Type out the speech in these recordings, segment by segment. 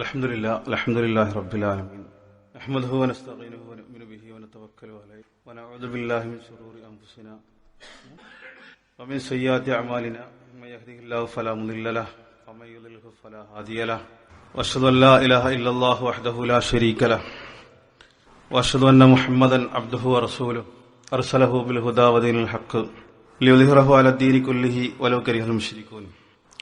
الحمد لله الحمد لله رب العالمين نحمده ونستعينه ونؤمن به ونتوكل عليه ونعوذ بالله من شرور انفسنا ومن سيئات اعمالنا من يهده الله فلا مضل له ومن يضلل فلا هادي له واشهد ان لا اله الا الله وحده لا شريك له واشهد ان محمدا عبده ورسوله ارسله بالهدى ودين الحق ليظهره على الدين كله ولو كره المشركون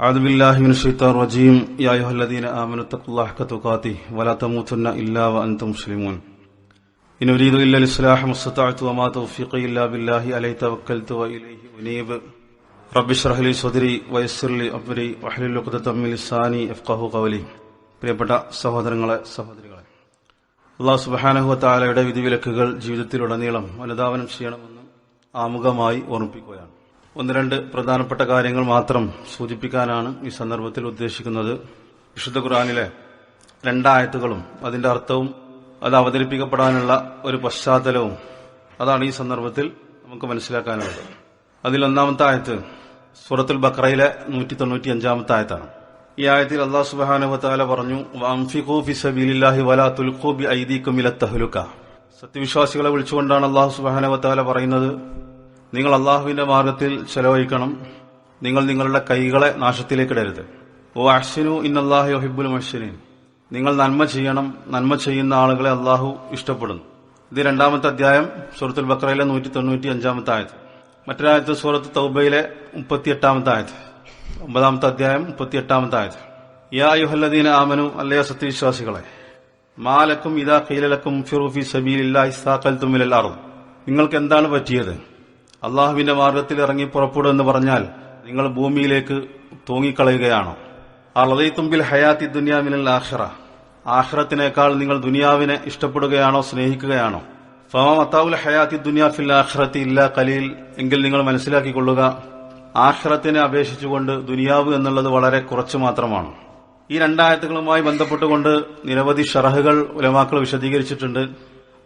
أعوذ بالله من الشيطان الرجيم يا أيها الذين آمنوا اتقوا الله حق تقاته ولا تموتن إلا وأنتم مسلمون إن أريد إلا الإصلاح ما استطعت وما توفيقي إلا بالله عليه توكلت وإليه أنيب رب اشرح لي صدري ويسر لي أمري واحلل عقدة من لساني يفقهوا قولي പ്രിയപ്പെട്ട സഹോദരങ്ങളെ സഹോദരികളെ അള്ളാഹു സുബാനഹുവ താലയുടെ വിധിവിലക്കുകൾ ജീവിതത്തിലുടനീളം അനുധാവനം ചെയ്യണമെന്ന് ആമുഖമായി ഓർമ്മിപ്പിക്കുകയാണ് ഒന്ന് രണ്ട് പ്രധാനപ്പെട്ട കാര്യങ്ങൾ മാത്രം സൂചിപ്പിക്കാനാണ് ഈ സന്ദർഭത്തിൽ ഉദ്ദേശിക്കുന്നത്. വിശുദ്ധ ഖുറാനിലെ രണ്ടായത്തുകളും അതിന്റെ അർത്ഥവും അത് അവതരിപ്പിക്കപ്പെടാനുള്ള ഒരു പശ്ചാത്തലവും അതാണ് ഈ സന്ദർഭത്തിൽ നമുക്ക് മനസ്സിലാക്കാനുള്ളത്. അതിൽ ഒന്നാമത്തെ ആയത്ത് സൂറത്തുൽ ബക്രയിലെ നൂറ്റി തൊണ്ണൂറ്റി അഞ്ചാമത്തെ ആയത്താണ്. ഈ ആയത്തിൽ അള്ളാഹു സുബാനുവത്താല പറഞ്ഞു "വഅൻഫിഖൂ ഫി സബീലില്ലാഹി വലാ ബി ഐദീകും ഇല തഹ്ലുക." സത്യവിശ്വാസികളെ വിളിച്ചുകൊണ്ടാണ് അള്ളാഹു സുബാനുവത്താല പറയുന്നത് നിങ്ങൾ അള്ളാഹുവിന്റെ മാർഗത്തിൽ ചെലവഴിക്കണം. നിങ്ങൾ നിങ്ങളുടെ കൈകളെ നാശത്തിലേക്ക് ഇടരുത് ഓ അഹ്സിനു ഇന്നല്ലാഹു ഹിബുൽ മഹ്സിനീൻ. നിങ്ങൾ നന്മ ചെയ്യണം. നന്മ ചെയ്യുന്ന ആളുകളെ അള്ളാഹു ഇഷ്ടപ്പെടുന്നു. ഇത് രണ്ടാമത്തെ അധ്യായം സൂറത്തുൽ ബക്രയിലെ നൂറ്റി തൊണ്ണൂറ്റി അഞ്ചാമത്തെ ആയത്. മറ്റൊരായത്ത് സൂറത്ത് തൗബയിലെ മുപ്പത്തിയെട്ടാമത്തെ ആയത്. ഒമ്പതാമത്തെ അധ്യായം മുപ്പത്തിയെട്ടാമത്തെ ആയത്. യാ യുഹല്ലദീന ആമനു അല്ലയോ സത്യവിശ്വാസികളെ. മാലക്കും ഇതാ കീലലക്കും ഫിറൂഫി സബീലില്ലാഹി സാഖൽതും ഇലൽ അർദ്. നിങ്ങൾക്ക് എന്താണ് പറ്റിയത്? അള്ളാഹുവിന്റെ മാർഗത്തിൽ ഇറങ്ങി പുറപ്പെടും എന്ന് പറഞ്ഞാൽ നിങ്ങൾ ഭൂമിയിലേക്ക് തൂങ്ങിക്കളയുകയാണോ? അളതീത്തുമ്പിൽ ഹയാത്തി ദുനിയാമിനൽ ആഹ്റ ആഹ്റത്തിനേക്കാൾ നിങ്ങൾ ദുനിയാവിനെ ഇഷ്ടപ്പെടുകയാണോ സ്നേഹിക്കുകയാണോ? ഫമ മത്താവുൽ ഹയാത്തി ദുനിയാഫിൽ ആഹ്റത്തി ഇല്ലാ കലീൽ എങ്കിൽ നിങ്ങൾ മനസ്സിലാക്കിക്കൊള്ളുക ആഹ്റത്തിനെ അപേക്ഷിച്ചുകൊണ്ട് ദുനിയാവ് എന്നുള്ളത് വളരെ കുറച്ചു മാത്രമാണ്. ഈ രണ്ടായത്തുകളുമായി ബന്ധപ്പെട്ടുകൊണ്ട് നിരവധി ഷറഹുകൾ ഉലമാക്കൾ വിശദീകരിച്ചിട്ടുണ്ട്.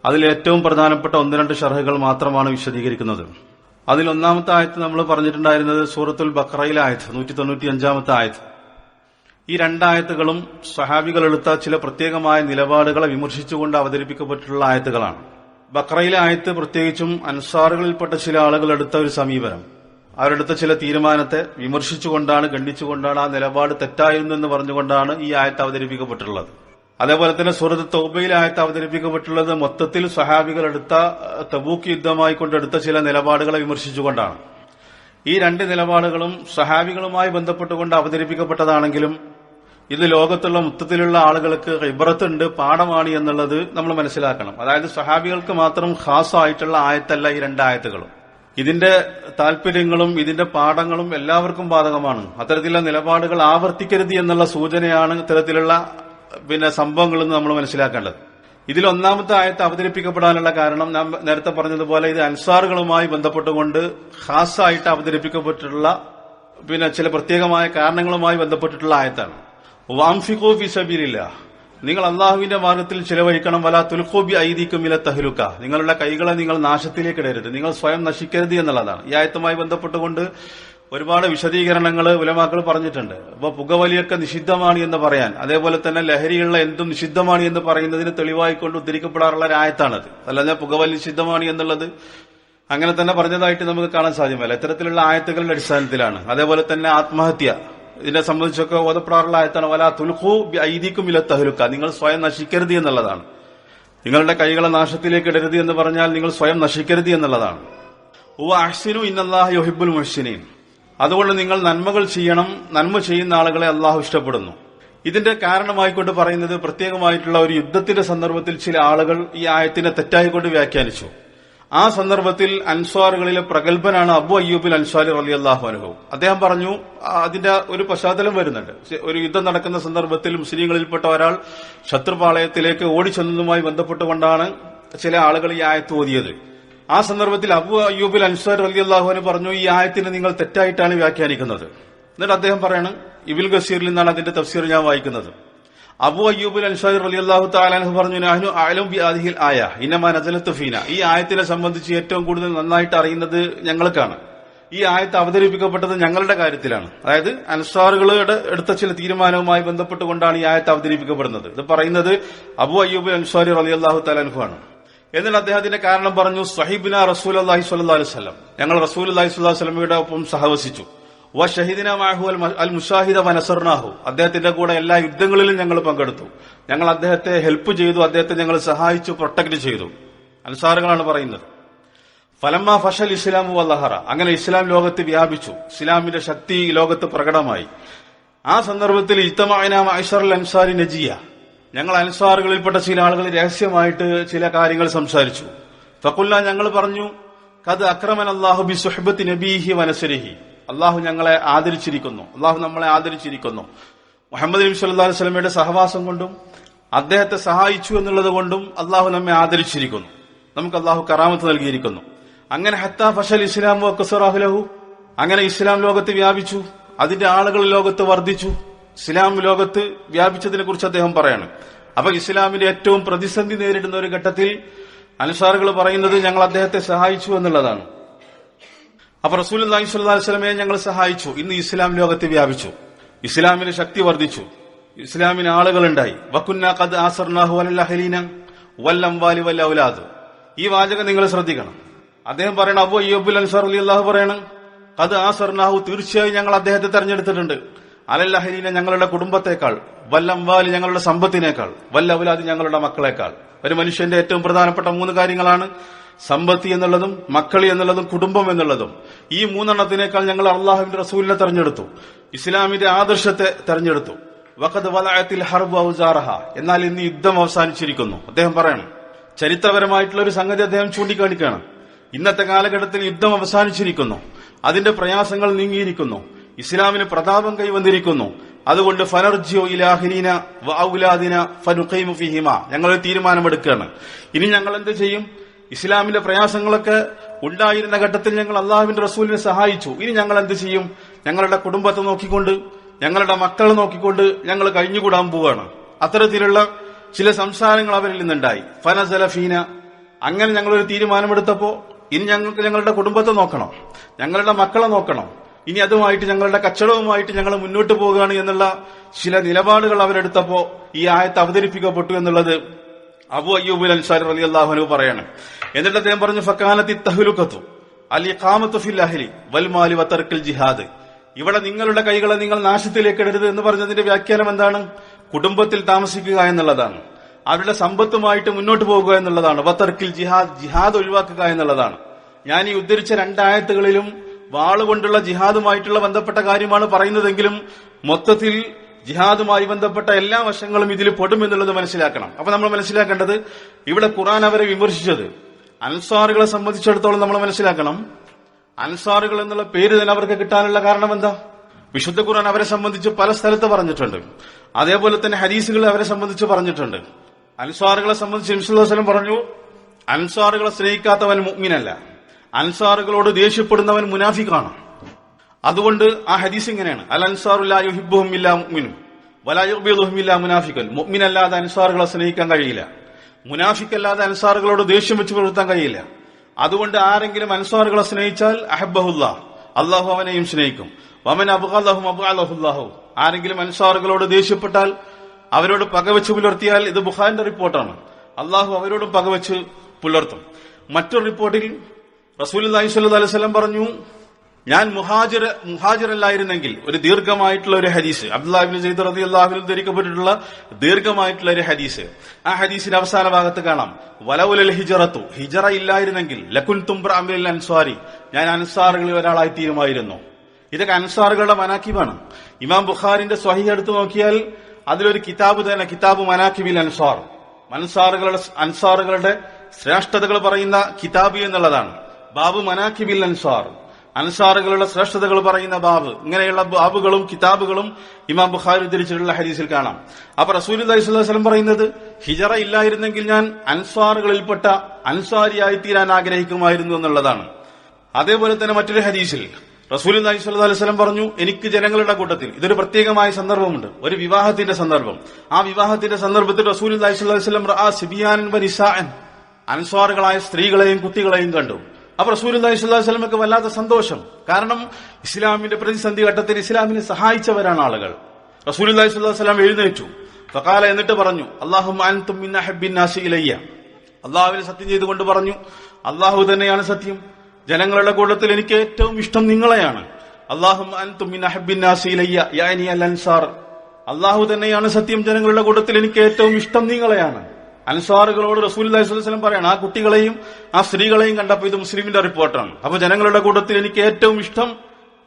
അതിൽ ഏറ്റവും പ്രധാനപ്പെട്ട ഒന്ന് രണ്ട് ഷറഹുകൾ മാത്രമാണ് വിശദീകരിക്കുന്നത്. അതിൽ ഒന്നാമത്തെ ആയത്ത് നമ്മൾ പറഞ്ഞിട്ടുണ്ടായിരുന്നത് സൂറത്തുൽ ബക്രയിലെ ആയത്ത് നൂറ്റി തൊണ്ണൂറ്റി അഞ്ചാമത്തെ ആയത്ത്. ഈ രണ്ടായത്തുകളും സഹാബികൾ എടുത്ത ചില പ്രത്യേകമായ നിലപാടുകളെ വിമർശിച്ചുകൊണ്ട് അവതരിപ്പിക്കപ്പെട്ടിട്ടുള്ള ആയത്തുകളാണ്. ബക്രയിലെ ആയത്ത് പ്രത്യേകിച്ചും അൻസാറുകളിൽപ്പെട്ട ചില ആളുകൾ എടുത്ത ഒരു സമീപനം. അവരെടുത്ത ചില തീരുമാനത്തെ വിമർശിച്ചുകൊണ്ടാണ് ഖണ്ഡിച്ചുകൊണ്ടാണ് ആ നിലപാട് തെറ്റായിരുന്നു എന്ന് പറഞ്ഞുകൊണ്ടാണ് ഈ ആയത്ത് അവതരിപ്പിക്കപ്പെട്ടിട്ടുള്ളത്. അതേപോലെ തന്നെ സുഹൃത്ത് തൗബയിലെ ആയത്ത് അവതരിപ്പിക്കപ്പെട്ടുള്ളത് മൊത്തത്തിൽ സഹാബികൾ എടുത്ത തബൂക്ക് യുദ്ധമായി കൊണ്ടെടുത്ത ചില നിലപാടുകളെ വിമർശിച്ചുകൊണ്ടാണ്. ഈ രണ്ട് നിലപാടുകളും സഹാബികളുമായി ബന്ധപ്പെട്ടുകൊണ്ട് അവതരിപ്പിക്കപ്പെട്ടതാണെങ്കിലും ഇത് ലോകത്തുള്ള മൊത്തത്തിലുള്ള ആളുകൾക്ക് ഇബ്രത്തുണ്ട് പാഠമാണ് എന്നുള്ളത് നമ്മൾ മനസ്സിലാക്കണം. അതായത് സഹാബികൾക്ക് മാത്രം ഖാസായിട്ടുള്ള ആയത്തല്ല ഈ രണ്ടായത്തുകളും ഇതിന്റെ താല്പര്യങ്ങളും ഇതിന്റെ പാഠങ്ങളും എല്ലാവർക്കും ബാധകമാണ്. അത്തരത്തിലുള്ള നിലപാടുകൾ ആവർത്തിക്കരുത് എന്നുള്ള സൂചനയാണ് ഇത്തരത്തിലുള്ള പിന്നെ സംഭവങ്ങളെന്ന് നമ്മൾ മനസ്സിലാക്കേണ്ടത്. ഇതിൽ ഒന്നാമത്തെ ആയത്ത് അവതരിപ്പിക്കപ്പെടാനുള്ള കാരണം നാം നേരത്തെ പറഞ്ഞതുപോലെ ഇത് അൻസാറുകളുമായി ബന്ധപ്പെട്ടുകൊണ്ട് ഖാസായിട്ട് അവതരിപ്പിക്കപ്പെട്ടിട്ടുള്ള പിന്നെ ചില പ്രത്യേകമായ കാരണങ്ങളുമായി ബന്ധപ്പെട്ടിട്ടുള്ള ആയത്താണ്. വാംഫിഖോ ഫി സബീലില്ല നിങ്ങൾ അള്ളാഹുവിന്റെ മാർഗത്തിൽ ചിലവഴിക്കണം. വല തുൽഖോബി ഐദിക്കും ഇല തഹ്ലുക്ക. നിങ്ങളുടെ കൈകളെ നിങ്ങൾ നാശത്തിലേക്ക് ഇടരുത്. നിങ്ങൾ സ്വയം നശിക്കരുത് എന്നുള്ളതാണ്. ഈ ആയത്തുമായി ബന്ധപ്പെട്ടുകൊണ്ട് ഒരുപാട് വിശദീകരണങ്ങൾ ഉലമാക്കൾ പറഞ്ഞിട്ടുണ്ട്. അപ്പൊ പുകവലിയൊക്കെ നിഷിദ്ധമാണ് എന്ന് പറയാൻ. അതേപോലെ തന്നെ ലഹരിയുള്ള എന്തും നിഷിദ്ധമാണ് എന്ന് പറയുന്നതിന് തെളിവായിക്കൊണ്ട് ഉദ്ധരിക്കപ്പെടാറുള്ള ഒരു ആയത്താണത്. അല്ലാതെ പുകവലി നിഷിദ്ധമാണ് എന്നുള്ളത് അങ്ങനെ തന്നെ പറഞ്ഞതായിട്ട് നമുക്ക് കാണാൻ സാധ്യമല്ല. ഇത്തരത്തിലുള്ള ആയത്തുകളുടെ അടിസ്ഥാനത്തിലാണ്. അതേപോലെ തന്നെ ആത്മഹത്യ. ഇതിനെ സംബന്ധിച്ചൊക്കെ ഓതപ്പെടാറുള്ള ആയത്താണ് വല തുൽഖു ഐദിക്കും ഇല തഹലുക്ക. നിങ്ങൾ സ്വയം നശിക്കരുത് എന്നുള്ളതാണ്. നിങ്ങളുടെ കൈകളെ നാശത്തിലേക്ക് ഇടരുത് എന്ന് പറഞ്ഞാൽ നിങ്ങൾ സ്വയം നശിക്കരുത് എന്നുള്ളതാണ്. ഓ അഹ്സിനു ഇന്നല്ലാഹ് യൊഹിബുൽ മുഹ്സിനീൻ അതുകൊണ്ട് നിങ്ങൾ നന്മകൾ ചെയ്യണം. നന്മ ചെയ്യുന്ന ആളുകളെ അള്ളാഹു ഇഷ്ടപ്പെടുന്നു. ഇതിന്റെ കാരണമായിക്കൊണ്ട് പറയുന്നത് പ്രത്യേകമായിട്ടുള്ള ഒരു യുദ്ധത്തിന്റെ സന്ദർഭത്തിൽ ചില ആളുകൾ ഈ ആയത്തിനെ തെറ്റായിക്കൊണ്ട് വ്യാഖ്യാനിച്ചു. ആ സന്ദർഭത്തിൽ അൻസ്വാറുകളിലെ പ്രഗത്ഭനാണ് അബു അയ്യൂബിൽ അൻസ്വാരി റലി അള്ളാഹു അനുഭവം അദ്ദേഹം പറഞ്ഞു അതിന്റെ ഒരു പശ്ചാത്തലം വരുന്നുണ്ട്. ഒരു യുദ്ധം നടക്കുന്ന സന്ദർഭത്തിൽ മുസ്ലിങ്ങളിൽപ്പെട്ട ഒരാൾ ശത്രുപാളയത്തിലേക്ക് ഓടിച്ചെന്നതുമായി ബന്ധപ്പെട്ടുകൊണ്ടാണ് ചില ആളുകൾ ഈ ആയത്ത് ഓതിയത്. ആ സന്ദർഭത്തിൽ അബു അയ്യൂബിൽ അൻസാർ അലി അള്ളാഹുവിന് പറഞ്ഞു ഈ ആയത്തിന് നിങ്ങൾ തെറ്റായിട്ടാണ് വ്യാഖ്യാനിക്കുന്നത്. എന്നിട്ട് അദ്ദേഹം പറയാണ് ഇബിൽ ഗസീറിൽ നിന്നാണ് അതിന്റെ തഫ്സീർ ഞാൻ വായിക്കുന്നത്. അബു അയ്യൂബിൽ അൻസാർ അലി അള്ളാഹു താലാഹു പറഞ്ഞു നഹ്നു ആലും ബി ആദിഹിൽ ആയ ഇന്നമാൻ നസലത്തു ഫീന. ഈ ആയത്തിനെ സംബന്ധിച്ച് ഏറ്റവും കൂടുതൽ നന്നായിട്ട് അറിയുന്നത് ഞങ്ങൾക്കാണ്. ഈ ആയത്ത് അവതരിപ്പിക്കപ്പെട്ടത് ഞങ്ങളുടെ കാര്യത്തിലാണ്. അതായത് അൻസാറുകളുടെ എടുത്ത ചില തീരുമാനവുമായി ബന്ധപ്പെട്ടുകൊണ്ടാണ് ഈ ആയത്ത് അവതരിപ്പിക്കപ്പെടുന്നത്. ഇത് പറയുന്നത് അബു അയ്യൂബ് അൻസാരി റളിയല്ലാഹു തആലാഹു ആണ്. എന്നിട്ട് അദ്ദേഹത്തിന്റെ കാരണം പറഞ്ഞു സഹിബിന റസൂൽ അള്ളാഹി സ്വല്ലി അലൈഹി വസല്ലം. ഞങ്ങൾ റസൂൽ അള്ളാഹി സ്വല്ലല്ലാഹു അലൈഹി വസല്ലമയുടെ ഒപ്പം സഹവസിച്ചു. വ ഷഹിദിന മാഹു അൽ മുഷാഹിദ വനസർനാഹു അദ്ദേഹത്തിന്റെ കൂടെ എല്ലാ യുദ്ധങ്ങളിലും ഞങ്ങൾ പങ്കെടുത്തു. ഞങ്ങൾ അദ്ദേഹത്തെ ഹെൽപ്പ് ചെയ്തു അദ്ദേഹത്തെ ഞങ്ങൾ സഹായിച്ചു പ്രൊട്ടക്ട് ചെയ്തു. അനുസാരങ്ങളാണ് പറയുന്നത്. ഫലമ്മ ഫഷൽ ഇസ്ലാമു വല്ലഹറ അങ്ങനെ ഇസ്ലാം ലോകത്ത് വ്യാപിച്ചു. ഇസ്ലാമിന്റെ ശക്തി ലോകത്ത് പ്രകടമായി. ആ സന്ദർഭത്തിൽ ഇത്തമാനാം ഐഷർ അൻസാരി നജിയ. ഞങ്ങൾ അൻസാറുകളിൽപ്പെട്ട ചില ആളുകൾ രഹസ്യമായിട്ട് ചില കാര്യങ്ങൾ സംസാരിച്ചു. ഫക്കുല്ല ഞങ്ങൾ പറഞ്ഞു കത് അക്രമൻ അള്ളാഹു ബി സുഹബത്ത് നബീഹി വനസരിഹി. അള്ളാഹു ഞങ്ങളെ ആദരിച്ചിരിക്കുന്നു. അള്ളാഹു നമ്മളെ ആദരിച്ചിരിക്കുന്നു. മുഹമ്മദ് നബി സല്ലാ വസ്ലമയുടെ സഹവാസം കൊണ്ടും അദ്ദേഹത്തെ സഹായിച്ചു എന്നുള്ളത് കൊണ്ടും അള്ളാഹു നമ്മെ ആദരിച്ചിരിക്കുന്നു. നമുക്ക് അള്ളാഹു കറാമത്ത് നൽകിയിരിക്കുന്നു. അങ്ങനെ ഹത്താ ഫഷൽ ഇസ്ലാം വക്കുസറാഹുലഹു അങ്ങനെ ഇസ്ലാം ലോകത്ത് വ്യാപിച്ചു. അതിന്റെ ആളുകൾ ലോകത്ത് വർദ്ധിച്ചു. ഇസ്ലാം ലോകത്ത് വ്യാപിച്ചതിനെ കുറിച്ച് അദ്ദേഹം പറയാണ്. അപ്പൊ ഇസ്ലാമിന്റെ ഏറ്റവും പ്രതിസന്ധി നേരിടുന്ന ഒരു ഘട്ടത്തിൽ അനുസാറുകൾ പറയുന്നത് ഞങ്ങൾ അദ്ദേഹത്തെ സഹായിച്ചു എന്നുള്ളതാണ്. അപ്പൊ റസൂൽ സ്വലമയെ ഞങ്ങൾ സഹായിച്ചു. ഇന്ന് ഇസ്ലാം ലോകത്ത് വ്യാപിച്ചു. ഇസ്ലാമിന് ശക്തി വർദ്ധിച്ചു. ഇസ്ലാമിന് ആളുകളുണ്ടായി. ഈ വാചകം നിങ്ങൾ ശ്രദ്ധിക്കണം. അദ്ദേഹം പറയണം അബു അയ്യബുൽ അൻസാർ അലി അള്ളാഹു പറയണം കത് ആസർനാഹു തീർച്ചയായും ഞങ്ങൾ അദ്ദേഹത്തെ തെരഞ്ഞെടുത്തിട്ടുണ്ട്. അലല്ലഹലീന ഞങ്ങളുടെ കുടുംബത്തെക്കാൾ വല്ലംവാലി ഞങ്ങളുടെ സമ്പത്തിനേക്കാൾ വല്ല ഔലാദ് ഞങ്ങളുടെ മക്കളെക്കാൾ. ഒരു മനുഷ്യന്റെ ഏറ്റവും പ്രധാനപ്പെട്ട മൂന്ന് കാര്യങ്ങളാണ് സമ്പത്തി എന്നുള്ളതും മക്കൾ എന്നുള്ളതും കുടുംബം എന്നുള്ളതും. ഈ മൂന്നെണ്ണത്തിനേക്കാൾ ഞങ്ങൾ അള്ളാഹുവിന്റെ റസൂലിനെ തെരഞ്ഞെടുത്തു. ഇസ്ലാമിന്റെ ആദർശത്തെ തെരഞ്ഞെടുത്തു. വഖദ് വലായത്തിൽ ഹർബ് ഔസാറഹ. എന്നാൽ ഇന്ന് യുദ്ധം അവസാനിച്ചിരിക്കുന്നു. അദ്ദേഹം പറയണം ചരിത്രപരമായിട്ടുള്ള ഒരു സംഗതി അദ്ദേഹം ചൂണ്ടിക്കാണിക്കുകയാണ്. ഇന്നത്തെ കാലഘട്ടത്തിൽ യുദ്ധം അവസാനിച്ചിരിക്കുന്നു. അതിന്റെ പ്രയാസങ്ങൾ നീങ്ങിയിരിക്കുന്നു. ഇസ്ലാമിന് പ്രതാപം കൈവന്നിരിക്കുന്നു. അതുകൊണ്ട് ഫനർജിയോ ഇലാഹിലീന ഔലാദിന ഫനുഖൈമു ഫിഹിമ. ഞങ്ങൾ ഒരു തീരുമാനമെടുക്കുകയാണ്. ഇനി ഞങ്ങൾ എന്ത് ചെയ്യും? ഇസ്ലാമിന്റെ പ്രയാസങ്ങളൊക്കെ ഉണ്ടായിരുന്ന ഘട്ടത്തിൽ ഞങ്ങൾ അള്ളാഹുവിന്റെ റസൂലിനെ സഹായിച്ചു. ഇനി ഞങ്ങൾ എന്ത് ചെയ്യും? ഞങ്ങളുടെ കുടുംബത്തെ നോക്കിക്കൊണ്ട് ഞങ്ങളുടെ മക്കളെ നോക്കിക്കൊണ്ട് ഞങ്ങൾ കഴിഞ്ഞുകൂടാൻ പോവുകയാണ്. അത്തരത്തിലുള്ള ചില സംസാരങ്ങൾ അവരിൽ നിന്നുണ്ടായി. ഫനസലഫീന. അങ്ങനെ ഞങ്ങളൊരു തീരുമാനമെടുത്തപ്പോ ഇനി ഞങ്ങൾക്ക് ഞങ്ങളുടെ കുടുംബത്തെ നോക്കണം. ഞങ്ങളുടെ മക്കളെ നോക്കണം. ഇനി അതുമായിട്ട് ഞങ്ങളുടെ കച്ചടവുമായിട്ട് ഞങ്ങൾ മുന്നോട്ട് പോകുകയാണ് എന്നുള്ള ചില നിലപാടുകൾ അവരെടുത്തപ്പോ ഈ ആയത്ത് അവതരിപ്പിക്കപ്പെട്ടു എന്നുള്ളത് അബു അയ്യൂബുൽ അൻസാരി അലി അള്ളാഹുനു പറയാണ്. എന്നിട്ട് അദ്ദേഹം പറഞ്ഞു ഫക്കാനത്തി തഹുലുഖത്തു അലി കാമത്തു ഫിൽ അഹ്ലി വൽമാലി വത്തർക്കിൽ ജിഹാദ്. ഇവിടെ നിങ്ങളുടെ കൈകളെ നിങ്ങൾ നാശത്തിലേക്ക് ഇടരുത് എന്ന് പറഞ്ഞതിന്റെ വ്യാഖ്യാനം എന്താണ്? കുടുംബത്തിൽ താമസിക്കുക എന്നുള്ളതാണ്. അവരുടെ സമ്പത്തുമായിട്ട് മുന്നോട്ട് പോകുക എന്നുള്ളതാണ്. വത്തർക്കിൽ ജിഹാദ് ജിഹാദ് ഒഴിവാക്കുക എന്നുള്ളതാണ്. ഞാൻ ഈ ഉദ്ധരിച്ച രണ്ടായത്തുകളിലും വാളുകൊണ്ടുള്ള ജിഹാദുമായിട്ടുള്ള ബന്ധപ്പെട്ട കാര്യമാണ് പറയുന്നതെങ്കിലും മൊത്തത്തിൽ ജിഹാദുമായി ബന്ധപ്പെട്ട എല്ലാ വശങ്ങളും ഇതിൽ പെടും എന്നുള്ളത് മനസ്സിലാക്കണം. അപ്പൊ നമ്മൾ മനസ്സിലാക്കേണ്ടത് ഇവിടെ ഖുറാൻ അവരെ വിമർശിച്ചത്. അൻസാറുകളെ സംബന്ധിച്ചിടത്തോളം നമ്മൾ മനസ്സിലാക്കണം. അൻസാറുകൾ എന്നുള്ള പേര് തന്നെ അവർക്ക് കിട്ടാനുള്ള കാരണം എന്താ? വിശുദ്ധ ഖുർആൻ അവരെ സംബന്ധിച്ച് പല സ്ഥലത്ത് പറഞ്ഞിട്ടുണ്ട്. അതേപോലെ തന്നെ ഹരീസുകൾ അവരെ സംബന്ധിച്ച് പറഞ്ഞിട്ടുണ്ട്. അൻസാറുകളെ സംബന്ധിച്ച് ഇംസുല്ലാസ്ലം പറഞ്ഞു അൻസാറുകളെ സ്നേഹിക്കാത്തവൻ മുഅ്മിനല്ല. അൻസാറുകളോട് ദേഷ്യപ്പെടുന്നവൻ മുനാഫിക്കാണ്. അതുകൊണ്ട് ആ ഹദീസ് ഇങ്ങനെയാണ്. അൽ അൻസാറുല്ലാ യുഹിബ്ബുഹും ഇല്ലാ മുഅ്മിനും വലാ യുഖ്ബിദുഹും ഇല്ലാ മുനാഫിക്കൻ മുഅ്മിനല്ലാതെ അൻസാറുകളെ സ്നേഹിക്കാൻ കഴിയില്ല. മുനാഫിക്കല്ലാതെ അൻസാറുകളോട് ദേഷ്യം വെച്ച് പുലർത്താൻ കഴിയില്ല. അതുകൊണ്ട് ആരെങ്കിലും അൻസാറുകളെ സ്നേഹിച്ചാൽ അഹബഹുല്ല അള്ളാഹു അവനെയും സ്നേഹിക്കും. വമൻ അബുഖാഹും അബുഅലഹുല്ലാഹു ആരെങ്കിലും അൻസാറുകളോട് ദേഷ്യപ്പെട്ടാൽ അവരോട് പകവെച്ച് പുലർത്തിയാൽ ഇത് ബുഖാന്റെ റിപ്പോർട്ടാണ്. അള്ളാഹു അവരോടും പകവെച്ച് പുലർത്തും. മറ്റൊരു റിപ്പോർട്ടിൽ റസൂൽ അലൈഹി വസ്ലം പറഞ്ഞു ഞാൻ മുഹാജിർ മുഹാജിറല്ലായിരുന്നെങ്കിൽ ഒരു ദീർഘമായിട്ടുള്ള ഒരു ഹദീസ് അബ്ദുല്ലാഹിബിൻ സെയ്ദ് റതി അള്ളാഹുവിൽ ധരിക്കപ്പെട്ടിട്ടുള്ള ദീർഘമായിട്ടുള്ള ഒരു ഹദീസ്. ആ ഹദീസിന്റെ അവസാന ഭാഗത്ത് കാണാം. വലവുലൽ ഹിജറത്തു ഹിജറ ഇല്ലായിരുന്നെങ്കിൽ ലക്കുൻ തുംബ്ര അമിൽ അൻസ്വാരി ഞാൻ അൻസാറുകളിൽ ഒരാളായി തീരുമായിരുന്നു. ഇതൊക്കെ അൻസാറുകളുടെ മനാക്കിബാണ്. ഇമാം ബുഖാറിന്റെ സ്വഹി എടുത്തു നോക്കിയാൽ അതിലൊരു കിതാബ് തന്നെ കിതാബ് മനാക്കിബിൽ അൻസാർ. അൻസാറുകളുടെ അൻസാറുകളുടെ ശ്രേഷ്ഠതകൾ പറയുന്ന കിതാബ് എന്നുള്ളതാണ്. ബാബു മനാക്കിബിൽ അൻസാർ. അൻസാറുകളുടെ ശ്രേഷ്ഠതകൾ പറയുന്ന ബാബ്. ഇങ്ങനെയുള്ള ബാബുകളും കിതാബുകളും ഇമാം ബുഖാരി ഉദ്ധരിച്ചിട്ടുള്ള ഹരീസിൽ കാണാം. അപ്പൊ റസൂൽ അലൈഹിസ്വലം പറയുന്നത് ഹിജറ ഇല്ലായിരുന്നെങ്കിൽ ഞാൻ അൻസാറുകളിൽപ്പെട്ട അൻസാരിയായി തീരാൻ ആഗ്രഹിക്കുമായിരുന്നു എന്നുള്ളതാണ്. അതേപോലെ തന്നെ മറ്റൊരു ഹരീസിൽ റസൂൽ അലൈഹി സ്വലം പറഞ്ഞു എനിക്ക് ജനങ്ങളുടെ കൂട്ടത്തിൽ ഇതൊരു പ്രത്യേകമായ സന്ദർഭമുണ്ട് ഒരു വിവാഹത്തിന്റെ സന്ദർഭം. ആ വിവാഹത്തിന്റെ സന്ദർഭത്തിൽ റസൂൽ അലൈഹി സ്വലം സിബിയാൻ നിസാൻ അൻസ്വാറുകളായ സ്ത്രീകളെയും കുട്ടികളെയും കണ്ടു. അപ്പൊ റസൂൽ അലൈഹി സ്വലമക്ക് വല്ലാത്ത സന്തോഷം. കാരണം ഇസ്ലാമിന്റെ പ്രതിസന്ധി ഘട്ടത്തിൽ ഇസ്ലാമിനെ സഹായിച്ചവരാണ് ആളുകൾ. റസൂൽ അലൈഹി സ്വലാം എഴുന്നേറ്റു. ഫക്കാല എന്നിട്ട് പറഞ്ഞു അള്ളാഹു ഇലയ്യ. അള്ളാഹുവിനെ സത്യം ചെയ്തുകൊണ്ട് പറഞ്ഞു അള്ളാഹു തന്നെയാണ് സത്യം. ജനങ്ങളുടെ കൂട്ടത്തിൽ എനിക്ക് ഏറ്റവും ഇഷ്ടം നിങ്ങളെയാണ്. അള്ളാഹും അൻസാർ. അള്ളാഹു തന്നെയാണ് സത്യം. ജനങ്ങളുടെ കൂട്ടത്തിൽ എനിക്ക് ഏറ്റവും ഇഷ്ടം നിങ്ങളെയാണ്. അൻസാറുകളോട് റസൂൽ അലൈഹിസ്വലം പറയാണ് ആ കുട്ടികളെയും ആ സ്ത്രീകളെയും കണ്ടപ്പോൾ ഇത് മുസ്ലിമിന്റെ റിപ്പോർട്ടാണ്. അപ്പൊ ജനങ്ങളുടെ കൂട്ടത്തിൽ എനിക്ക് ഏറ്റവും ഇഷ്ടം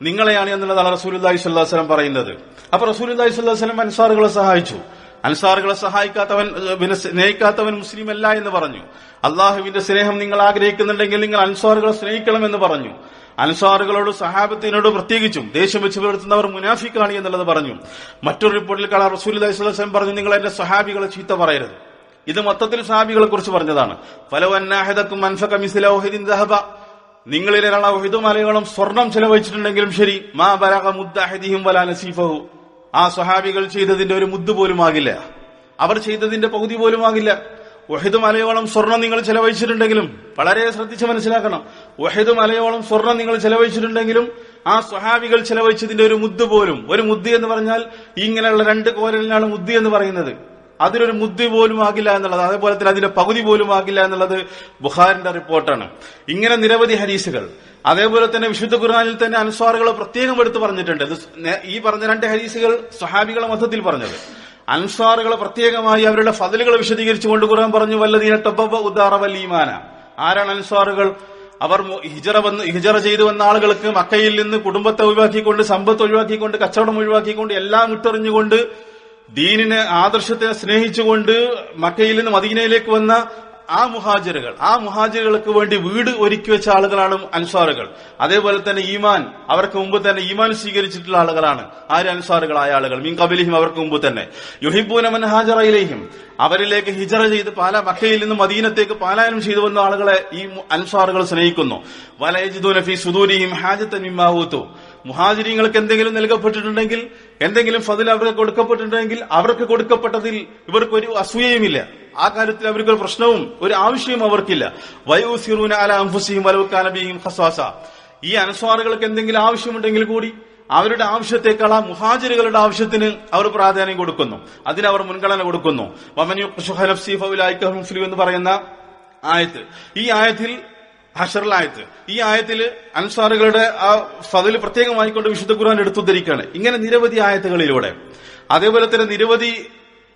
നിങ്ങളെയാണ് എന്നുള്ളതാണ് റസൂൽ അലൈഹി സ്വല്ലാസ്ലം പറയുന്നത്. അപ്പൊ റസൂൽ അലൈഹി സ്വല്ലാസ്ലം അൻസാറുകളെ സഹായിച്ചു. അൻസാറുകളെ സഹായിക്കാത്തവൻ പിന്നെ സ്നേഹിക്കാത്തവൻ മുസ്ലിം അല്ല എന്ന് പറഞ്ഞു. അള്ളാഹുവിന്റെ സ്നേഹം നിങ്ങൾ ആഗ്രഹിക്കുന്നുണ്ടെങ്കിൽ നിങ്ങൾ അൻസാറുകളെ സ്നേഹിക്കണം എന്ന് പറഞ്ഞു. അൻസാറുകളോട് സഹാബത്തിനോട് പ്രത്യേകിച്ചും ദേഷ്യം വെച്ച് പുലർത്തുന്നവർ മുനാഫിക്കാണ് എന്നുള്ളത് പറഞ്ഞു. മറ്റൊരു റിപ്പോർട്ടിൽ കാണാൻ റസൂൽ അലൈഹി സ്വലം പറഞ്ഞു നിങ്ങൾ എന്റെ സഹാബികളെ ചീത്ത പറയരുത്. ഇത് മൊത്തത്തിൽ സഹാബികളെ കുറിച്ച് പറഞ്ഞതാണ്. ഫലവന്നാഹിദക്കും നിങ്ങളിൽ ഒരാൾ ഒഹിദും സ്വർണം ചെലവഴിച്ചിട്ടുണ്ടെങ്കിലും ശരി മാ ബലക മുദ്ദാഹിദിയും വലാ നസീഫഹു. ആ സ്വഹാബികൾ ചെയ്തതിന്റെ ഒരു മുദ്ദ് പോലും ആകില്ല. അവർ ചെയ്തതിന്റെ പകുതി പോലും ആകില്ല. വഹിദ് മലയോളം സ്വർണം നിങ്ങൾ ചെലവഴിച്ചിട്ടുണ്ടെങ്കിലും വളരെ ശ്രദ്ധിച്ച് മനസ്സിലാക്കണം. വഹിദ് മലയോളം സ്വർണം നിങ്ങൾ ചെലവഴിച്ചിട്ടുണ്ടെങ്കിലും ആ സ്വഹാബികൾ ചെലവഴിച്ചതിന്റെ ഒരു മുദ്ദ് പോലും ഒരു മുദ്ദ് എന്ന് പറഞ്ഞാൽ ഇങ്ങനെയുള്ള രണ്ട് കോരലിനാണ് മുദ്ദ് എന്ന് പറയുന്നത്. അതിനൊരു മുദ്ദി പോലും ആകില്ല എന്നുള്ളത് അതേപോലെ തന്നെ അതിന്റെ പകുതി പോലും ആകില്ല എന്നുള്ളത് ബുഖാരിന്റെ റിപ്പോർട്ടാണ്. ഇങ്ങനെ നിരവധി ഹരീസുകൾ അതേപോലെ തന്നെ വിശുദ്ധ ഖുർആാനിൽ തന്നെ അനുസ്വാറുകൾ പ്രത്യേകം എടുത്തു പറഞ്ഞിട്ടുണ്ട്. ഈ പറഞ്ഞ രണ്ട് ഹരീസുകൾ സ്വഹാബികളെ മൊത്തത്തിൽ പറഞ്ഞത്. അൻസാറുകളെ പ്രത്യേകമായി അവരുടെ ഫതലുകൾ വിശദീകരിച്ചുകൊണ്ട് ഖുർആൻ പറഞ്ഞു വല്ലതീന ടബബ ഉദാറ വല്ലീമാന ആരാണ് അൻസാറുകൾ അവർ ഹിജറ വന്ന് ഹിജറ ചെയ്തു വന്ന ആളുകൾക്ക് മക്കയിൽ നിന്ന് കുടുംബത്തെ ഒഴിവാക്കിക്കൊണ്ട് സമ്പത്ത് ഒഴിവാക്കിക്കൊണ്ട് കച്ചവടം ഒഴിവാക്കിക്കൊണ്ട് എല്ലാം ഇട്ടെറിഞ്ഞുകൊണ്ട് ദീനിനെ ആദർശത്തെ സ്നേഹിച്ചുകൊണ്ട് മക്കയിൽ നിന്ന് മദീനയിലേക്ക് വന്ന ആ മുഹാജിറുകൾ ആ മുഹാജിറുകൾക്ക് വേണ്ടി വീട് ഒരുക്കി വെച്ച ആളുകളാണ് അൻസാറുകൾ. അതേപോലെ തന്നെ ഈമാൻ അവർക്ക് മുമ്പ് തന്നെ ഈമാൻ സ്വീകരിച്ചിട്ടുള്ള ആളുകളാണ്. ആര് അൻസാറുകളായ ആളുകൾ? മീൻ കബിലിഹിം അവർക്ക് മുമ്പ് തന്നെ. യുഹിബൂന മൻഹാജറയിലേഹിം അവരിലേക്ക് ഹിജറ ചെയ്ത് പാല മക്കയിൽ നിന്ന് മദീനത്തേക്ക് പാലായനം ചെയ്തു വന്ന ആളുകളെ ഈ അൻസാറുകൾ സ്നേഹിക്കുന്നു. വലയജിദൂനഫി സുദൂരിയും ഹാജത്തൻ മിമ്മാവൂത്തു മുഹാജിരിങ്ങൾക്ക് എന്തെങ്കിലും നൽകപ്പെട്ടിട്ടുണ്ടെങ്കിൽ എന്തെങ്കിലും ഫതിൽ അവർക്ക് കൊടുക്കപ്പെട്ടിട്ടുണ്ടെങ്കിൽ അവർക്ക് കൊടുക്കപ്പെട്ടതിൽ ഇവർക്ക് ഒരു അസൂയയുമില്ല. ആ കാര്യത്തിൽ അവർക്ക് ഒരു പ്രശ്നവും ഒരു ആവശ്യവും അവർക്കില്ല. വയോസിറൂന അല അംഫുസിയും വലവുക്കാനബിയും ഹസ്വാസ ഈ അനുസ്വാറുകൾക്ക് എന്തെങ്കിലും ആവശ്യമുണ്ടെങ്കിൽ കൂടി അവരുടെ ആവശ്യത്തെക്കാൾ ആ മുഹാജിറുകളുടെ ആവശ്യത്തിന് അവർ പ്രാധാന്യം കൊടുക്കുന്നു. അതിന് അവർ മുൻഗണന കൊടുക്കുന്നു. എന്ന് പറയുന്ന ആയത്ത്. ഈ ആയത്തിൽ ഹഷറിലായത്ത് ഈ ആയത്തിൽ അൻസാറുകളുടെ ആ ഫതിൽ പ്രത്യേകമായിക്കൊണ്ട് വിശുദ്ധ ഖുർആൻ എടുത്തുദ്ധരിക്കുകയാണ്. ഇങ്ങനെ നിരവധി ആയത്തുകളിലൂടെ. അതേപോലെ തന്നെ നിരവധി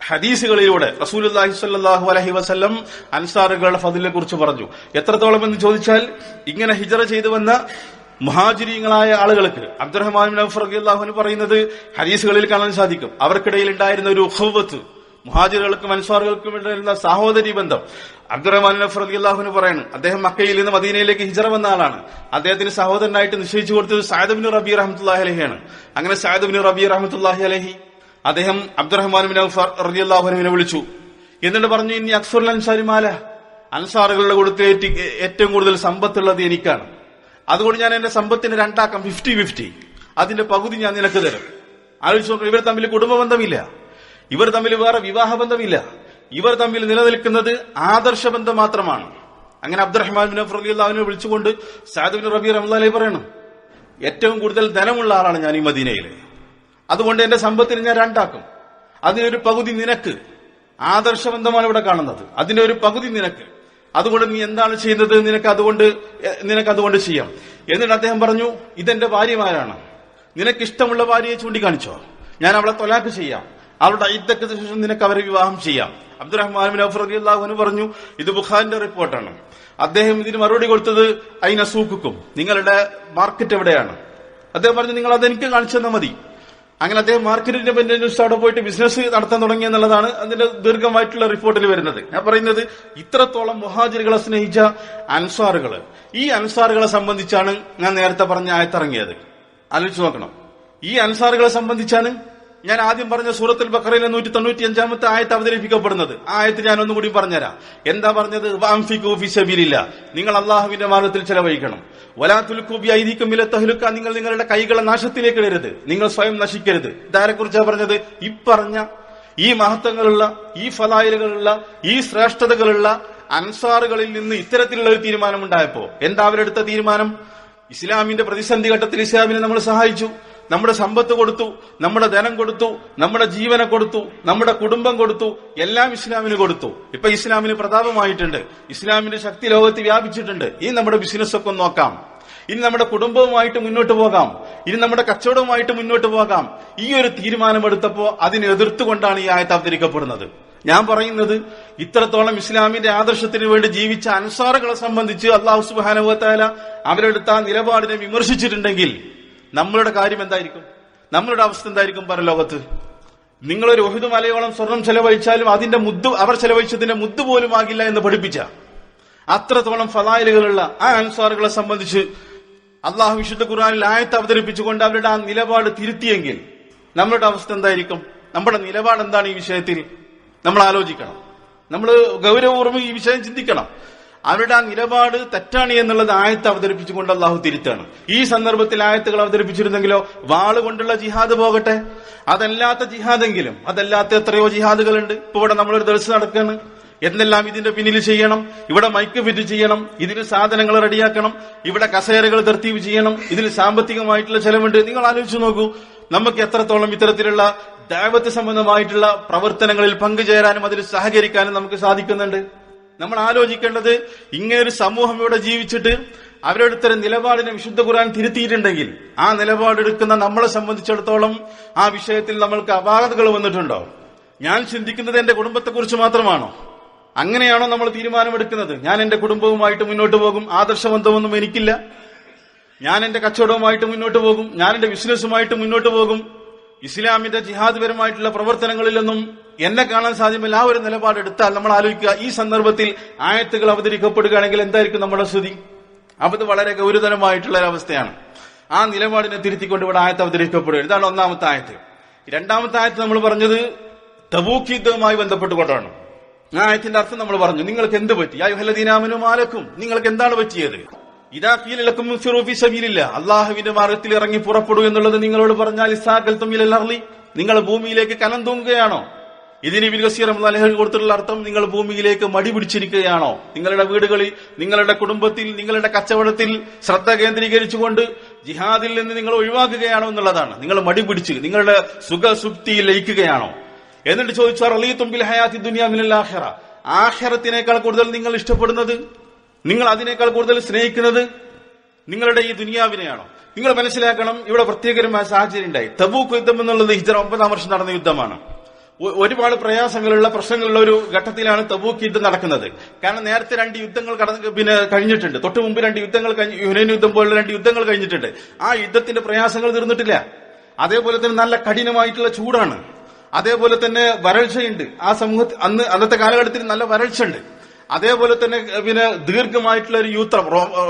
ഹദീസുകളിലൂടെ റസൂൽ സല്ലാഹു അലഹി വസ്ല്ലം അൻസാറുകളുടെ ഫതിലിനെ കുറിച്ച് പറഞ്ഞു. എത്രത്തോളം എന്ന് ചോദിച്ചാൽ ഇങ്ങനെ ഹിജറ ചെയ്തു വന്ന മുഹാജിരിങ്ങളായ ആളുകൾക്ക് അബ്ദുറഹ്മാൻ അള്ളാഹുന് പറയുന്നത് ഹദീസുകളിൽ കാണാൻ സാധിക്കും. അവർക്കിടയിൽ ഉണ്ടായിരുന്ന ഒരു ഹൗവത്ത് മുഹാജിറുകൾക്കും അൻസ്വാറുകൾക്കും ഇടയിലുള്ള സഹോദരി ബന്ധം. അബ്ദുറഹ്മാൻ നഫ്രദി അള്ളാഹുന് പറയുന്നു അദ്ദേഹം മക്കയിൽ നിന്ന് മദീനയിലേക്ക് ഹിജറ വന്ന ആളാണ്. അദ്ദേഹത്തിന് സഹോദരനായിട്ട് നിശ്ചയിച്ചു കൊടുത്തത് സായദബിൻ റബി റഹമത്തുല്ലാഹി അലഹിയാണ്. അങ്ങനെ സായദബിൻ റബി റഹമത്തുല്ലാഹി അലഹി അദ്ദേഹം അബ്ദുറഹ്മാൻ റബി അള്ളാഹുനുവിനെ വിളിച്ചു. എന്നിട്ട് പറഞ്ഞു ഇനി അക്സുർ അൻസാരിമാല അൻസാറുകളുടെ കൂട്ടത്തിൽ ഏറ്റവും കൂടുതൽ സമ്പത്തുള്ളത് എനിക്കാണ്. അതുകൊണ്ട് ഞാൻ എന്റെ സമ്പത്തിന് രണ്ടാക്കാം ഫിഫ്റ്റി ഫിഫ്റ്റി അതിന്റെ പകുതി ഞാൻ നിനക്ക് തരും. ആലോചിച്ച് നോക്കണം ഇവർ തമ്മിൽ കുടുംബ ബന്ധമില്ല ഇവർ തമ്മിൽ വേറെ വിവാഹ ബന്ധമില്ല ഇവർ തമ്മിൽ നിലനിൽക്കുന്നത് ആദർശ ബന്ധം മാത്രമാണ്. അങ്ങനെ അബ്ദുറഹ്മാൻ ബിൻ അള്ളാഹുവിനെ വിളിച്ചുകൊണ്ട് സാദ് ബിൻ റബി റഹ്ലാലി പറയണം ഏറ്റവും കൂടുതൽ ധനമുള്ള ആളാണ് ഞാൻ ഈ മദീനയിലെ. അതുകൊണ്ട് എന്റെ സമ്പത്തിന് ഞാൻ രണ്ടാക്കും. അതിനൊരു പകുതി നിനക്ക്. ആദർശ ബന്ധമാണ് ഇവിടെ കാണുന്നത്. അതിന്റെ ഒരു പകുതി നിനക്ക്. അതുകൊണ്ട് നീ എന്താണ് ചെയ്യുന്നത്? നിനക്ക് അതുകൊണ്ട് നിനക്ക് അതുകൊണ്ട് ചെയ്യാം. എന്നിട്ട് അദ്ദേഹം പറഞ്ഞു ഇതെന്റെ ഭാര്യമാരാണ്. നിനക്ക് ഇഷ്ടമുള്ള ഭാര്യയെ ചൂണ്ടിക്കാണിച്ചോ. ഞാൻ അവളെ തൊലാക്ക് ചെയ്യാം. അവളുടെ ഐദ്യക്ക് ശേഷം നിനക്ക് അവരെ വിവാഹം ചെയ്യാം. അബ്ദുറഹ്മാൻ അള്ളാഹുന് പറഞ്ഞു ഇത് ബുഖാറിന്റെ റിപ്പോർട്ടാണ്. അദ്ദേഹം ഇതിന് മറുപടി കൊടുത്തത് അയിന സൂക്കും നിങ്ങളുടെ മാർക്കറ്റ് എവിടെയാണ്? അദ്ദേഹം പറഞ്ഞു നിങ്ങൾ അതെനിക്ക് കാണിച്ചു തന്നാൽ മതി. അങ്ങനെ അദ്ദേഹം മാർക്കറ്റിന്റെ ഇൻഡിപെൻഡൻസ് അവിടെ പോയിട്ട് ബിസിനസ് നടത്താൻ തുടങ്ങി എന്നുള്ളതാണ് അതിന്റെ ദീർഘമായിട്ടുള്ള റിപ്പോർട്ടിൽ വരുന്നത്. ഞാൻ പറയുന്നത് ഇത്രത്തോളം മുഹാജിറുകളെ സ്നേഹിച്ച അൻസാറുകൾ. ഈ അൻസാറുകളെ സംബന്ധിച്ചാണ് ഞാൻ നേരത്തെ പറഞ്ഞ ആയത്തിറങ്ങിയത്. ആലോചിച്ച് നോക്കണം. ഈ അൻസാറുകളെ സംബന്ധിച്ചാണ് ഞാൻ ആദ്യം പറഞ്ഞ സൂറത്തുൽ ബക്കറയിലെ നൂറ്റി തൊണ്ണൂറ്റി അഞ്ചാമത്തെ ആയത്ത് അവതരിപ്പിക്കപ്പെടുന്നത്. ആ ആയത്ത് ഞാൻ ഒന്നുകൂടി പറഞ്ഞുതരാം. എന്താ പറഞ്ഞത്? വാംഫിക്കൂ ഫി സബീലില്ല. നിങ്ങൾ അള്ളാഹുവിന്റെ മാർഗത്തിൽ ചെലവഴിക്കണം. വലാത്തുൽക്കൂബി ഐതിക്കും തഹലുക്ക. നിങ്ങൾ നിങ്ങളുടെ കൈകളെ നാശത്തിലേക്ക് ഇടരുത്. നിങ്ങൾ സ്വയം നശിക്കരുത്. ഇതാരെ കുറിച്ചാണ് പറഞ്ഞത് ഇപ്പറഞ്ഞ ഈ മഹത്വങ്ങളുള്ള ഈ ഫലായലുകളുള്ള ഈ ശ്രേഷ്ഠതകളുള്ള അൻസാറുകളിൽ നിന്ന് ഇത്തരത്തിലുള്ള ഒരു തീരുമാനം ഉണ്ടായപ്പോ എന്താ അവരെടുത്ത തീരുമാനം? ഇസ്ലാമിന്റെ പ്രതിസന്ധി ഘട്ടത്തിൽ ഇസ്ലാമിനെ നമ്മൾ സഹായിച്ചു. നമ്മുടെ സമ്പത്ത് കൊടുത്തു നമ്മുടെ ധനം കൊടുത്തു നമ്മുടെ ജീവനെ കൊടുത്തു നമ്മുടെ കുടുംബം കൊടുത്തു എല്ലാം ഇസ്ലാമിന് കൊടുത്തു. ഇപ്പൊ ഇസ്ലാമിന് പ്രതാപമായിട്ടുണ്ട്. ഇസ്ലാമിന്റെ ശക്തി ലോകത്ത് വ്യാപിച്ചിട്ടുണ്ട്. ഈ നമ്മുടെ ബിസിനസ് ഒക്കെ നോക്കാം. ഇനി നമ്മുടെ കുടുംബവുമായിട്ട് മുന്നോട്ട് പോകാം. ഇനി നമ്മുടെ കച്ചവടവുമായിട്ട് മുന്നോട്ട് പോകാം. ഈ ഒരു തീരുമാനമെടുത്തപ്പോ അതിനെ എതിർത്തുകൊണ്ടാണ് ഈ ആയത്ത് അവതരിക്കപ്പെടുന്നത്. ഞാൻ പറയുന്നത് ഇത്രത്തോളം ഇസ്ലാമിന്റെ ആദർശത്തിന് വേണ്ടി ജീവിച്ച അൻസാറുകളെ സംബന്ധിച്ച് അള്ളാഹു സുബാനുവത്താല അവരെടുത്ത നിലപാടിനെ വിമർശിച്ചിട്ടുണ്ടെങ്കിൽ നമ്മളുടെ കാര്യം എന്തായിരിക്കും? നമ്മളുടെ അവസ്ഥ എന്തായിരിക്കും പരലോകത്ത്? നിങ്ങളൊരു ഒഹിദ് മലയോളം സ്വർണം ചെലവഴിച്ചാലും അതിന്റെ മുദ്ദ് അവർ ചെലവഴിച്ചതിന്റെ മുദ്ദ് പോലും ആകില്ല എന്ന് പഠിപ്പിച്ച അത്രത്തോളം ഫലായലുകളുള്ള ആ അൻസാറുകളെ സംബന്ധിച്ച് അള്ളാഹു വിശുദ്ധ ഖുർആാനിൽ ആയത്ത് അവതരിപ്പിച്ചുകൊണ്ട് അവരുടെ ആ നിലപാട് തിരുത്തിയെങ്കിൽ നമ്മളുടെ അവസ്ഥ എന്തായിരിക്കും? നമ്മുടെ നിലപാട് എന്താണ് ഈ വിഷയത്തിൽ? നമ്മൾ ആലോചിക്കണം. നമ്മൾ ഗൗരവപൂർവം ഈ വിഷയം ചിന്തിക്കണം. അവരുടെ ആ നിലപാട് തെറ്റാണ് എന്നുള്ളത് ആയത്ത് അവതരിപ്പിച്ചുകൊണ്ട് അള്ളാഹു തിരുത്താണ് ഈ സന്ദർഭത്തിൽ ആയത്തുകൾ അവതരിപ്പിച്ചിരുന്നെങ്കിലോ വാൾ കൊണ്ടുള്ള ജിഹാദ് പോകട്ടെ? അതല്ലാത്ത ജിഹാദെങ്കിലും അതല്ലാത്ത എത്രയോ ജിഹാദുകളുണ്ട്. ഇപ്പൊ ഇവിടെ നമ്മളൊരു ദിവസം നടക്കുകയാണ്. എന്തെല്ലാം ഇതിന്റെ പിന്നിൽ ചെയ്യണം? ഇവിടെ മൈക്ക് ഫിറ്റ് ചെയ്യണം. ഇതിന് സാധനങ്ങൾ റെഡിയാക്കണം. ഇവിടെ കസേരകൾ തെർത്തിവ് ചെയ്യണം. ഇതിൽ സാമ്പത്തികമായിട്ടുള്ള ചെലവുണ്ട്. നിങ്ങൾ ആലോചിച്ച് നോക്കൂ. നമുക്ക് എത്രത്തോളം ഇത്തരത്തിലുള്ള ദൈവത്തെ സംബന്ധമായിട്ടുള്ള പ്രവർത്തനങ്ങളിൽ പങ്കുചേരാനും അതിൽ സഹകരിക്കാനും നമുക്ക് സാധിക്കുന്നുണ്ട്. നമ്മൾ ആലോചിക്കേണ്ടത് ഇങ്ങനൊരു സമൂഹം ഇവിടെ ജീവിച്ചിട്ട് അവരുടെ ഇത്തരം നിലപാടിനെ വിശുദ്ധ ഖുർആൻ തിരുത്തിയിട്ടുണ്ടെങ്കിൽ ആ നിലപാടെടുക്കുന്ന നമ്മളെ സംബന്ധിച്ചിടത്തോളം ആ വിഷയത്തിൽ നമ്മൾക്ക് അപാകതകൾ വന്നിട്ടുണ്ടോ? ഞാൻ ചിന്തിക്കുന്നത് എന്റെ കുടുംബത്തെക്കുറിച്ച് മാത്രമാണോ? അങ്ങനെയാണോ നമ്മൾ തീരുമാനമെടുക്കുന്നത്? ഞാൻ എന്റെ കുടുംബവുമായിട്ട് മുന്നോട്ട് പോകും ആദർശബന്ധമൊന്നും എനിക്കില്ല. ഞാൻ എന്റെ കച്ചവടവുമായിട്ട് മുന്നോട്ട് പോകും ഞാൻ എന്റെ ബിസിനസ്സുമായിട്ട് മുന്നോട്ട് പോകും. ഇസ്ലാമിന്റെ ജിഹാദ്പരമായിട്ടുള്ള പ്രവർത്തനങ്ങളിലൊന്നും എന്നെ കാണാൻ സാധ്യമല്ല ആ ഒരു നിലപാടെടുത്താൽ നമ്മൾ ആലോചിക്കുക ഈ സന്ദർഭത്തിൽ ആയത്തുകൾ അവതരിക്കപ്പെടുകയാണെങ്കിൽ എന്തായിരിക്കും നമ്മുടെ സ്ഥിതി? അപ്പൊ ഇത് വളരെ ഗൗരവതരമായിട്ടുള്ള ഒരു അവസ്ഥയാണ്. ആ നിലപാടിനെ തിരുത്തിക്കൊണ്ട് ഇവിടെ ആയത്ത് അവതരിക്കപ്പെടുക ഇതാണ് ഒന്നാമത്തെ ആയത്ത്. രണ്ടാമത്തെ ആയത്ത് നമ്മൾ പറഞ്ഞത് തബൂക്ക് യുദ്ധവുമായി ബന്ധപ്പെട്ടുകൊണ്ടാണ്. ആ ആയത്തിന്റെ അർത്ഥം നമ്മൾ പറഞ്ഞു. നിങ്ങൾക്ക് എന്ത് പറ്റി? യുഹലദീനാമനും ആലക്കും നിങ്ങൾക്ക് എന്താണ് പറ്റിയത്? ഇതാ കീലക്കും സബീലില്ല. അള്ളാഹുവിന്റെ മാർഗത്തിൽ ഇറങ്ങി പുറപ്പെടൂ എന്നുള്ളത് നിങ്ങളോട് പറഞ്ഞാൽ ഇസാഖൽ തുമ്മിലർലി നിങ്ങൾ ഭൂമിയിലേക്ക് കനം തൂങ്ങുകയാണോ? ഇതിന് വികസീർ അലഹൽ കൊടുത്തിട്ടുള്ള അർത്ഥം നിങ്ങൾ ഭൂമിയിലേക്ക് മടി പിടിച്ചിരിക്കുകയാണോ? നിങ്ങളുടെ വീടുകളിൽ നിങ്ങളുടെ കുടുംബത്തിൽ നിങ്ങളുടെ കച്ചവടത്തിൽ ശ്രദ്ധ കേന്ദ്രീകരിച്ചുകൊണ്ട് ജിഹാദിൽ നിന്ന് നിങ്ങൾ ഒഴിവാക്കുകയാണോ എന്നുള്ളതാണ്. നിങ്ങൾ മടി പിടിച്ച് നിങ്ങളുടെ സുഖസുപ്തിയിൽ ലയിക്കുകയാണോ? എന്നിട്ട് ചോദിച്ചാൽ അലീ തുമ്പിൽ ഹയാത്തി ദുനിയാമിനൽ ആഹ്റ ആഹ്റത്തിനേക്കാൾ കൂടുതൽ നിങ്ങൾ ഇഷ്ടപ്പെടുന്നത്? നിങ്ങൾ അതിനേക്കാൾ കൂടുതൽ സ്നേഹിക്കുന്നത് നിങ്ങളുടെ ഈ ദുനിയാവിനെയാണോ? നിങ്ങൾ മനസ്സിലാക്കണം ഇവിടെ പ്രത്യേകരമായ സാഹചര്യം ഉണ്ടായി. തബൂക്ക് യുദ്ധം എന്നുള്ളത് ഹിജറ ഒമ്പതാം വർഷം നടന്ന യുദ്ധമാണ്. ഒരുപാട് പ്രയാസങ്ങളുള്ള പ്രശ്നങ്ങളുള്ള ഒരു ഘട്ടത്തിലാണ് തബൂക്ക് യുദ്ധം നടക്കുന്നത്. കാരണം നേരത്തെ രണ്ട് യുദ്ധങ്ങൾ കടന്ന് പിന്നെ കഴിഞ്ഞിട്ടുണ്ട്. തൊട്ട് മുമ്പ് രണ്ട് യുദ്ധങ്ങൾ കഴിഞ്ഞ് യുനൈൻ യുദ്ധം പോലുള്ള രണ്ട് യുദ്ധങ്ങൾ കഴിഞ്ഞിട്ടുണ്ട്. ആ യുദ്ധത്തിന്റെ പ്രയാസങ്ങൾ തീർന്നിട്ടില്ല. അതേപോലെ തന്നെ നല്ല കഠിനമായിട്ടുള്ള ചൂടാണ്. അതേപോലെ തന്നെ വരൾച്ചയുണ്ട്. ആ സമൂഹത്തിൽ അന്ന് അന്നത്തെ കാലഘട്ടത്തിൽ നല്ല വരൾച്ചയുണ്ട്. അതേപോലെ തന്നെ പിന്നെ ദീർഘമായിട്ടുള്ള ഒരു യുദ്ധം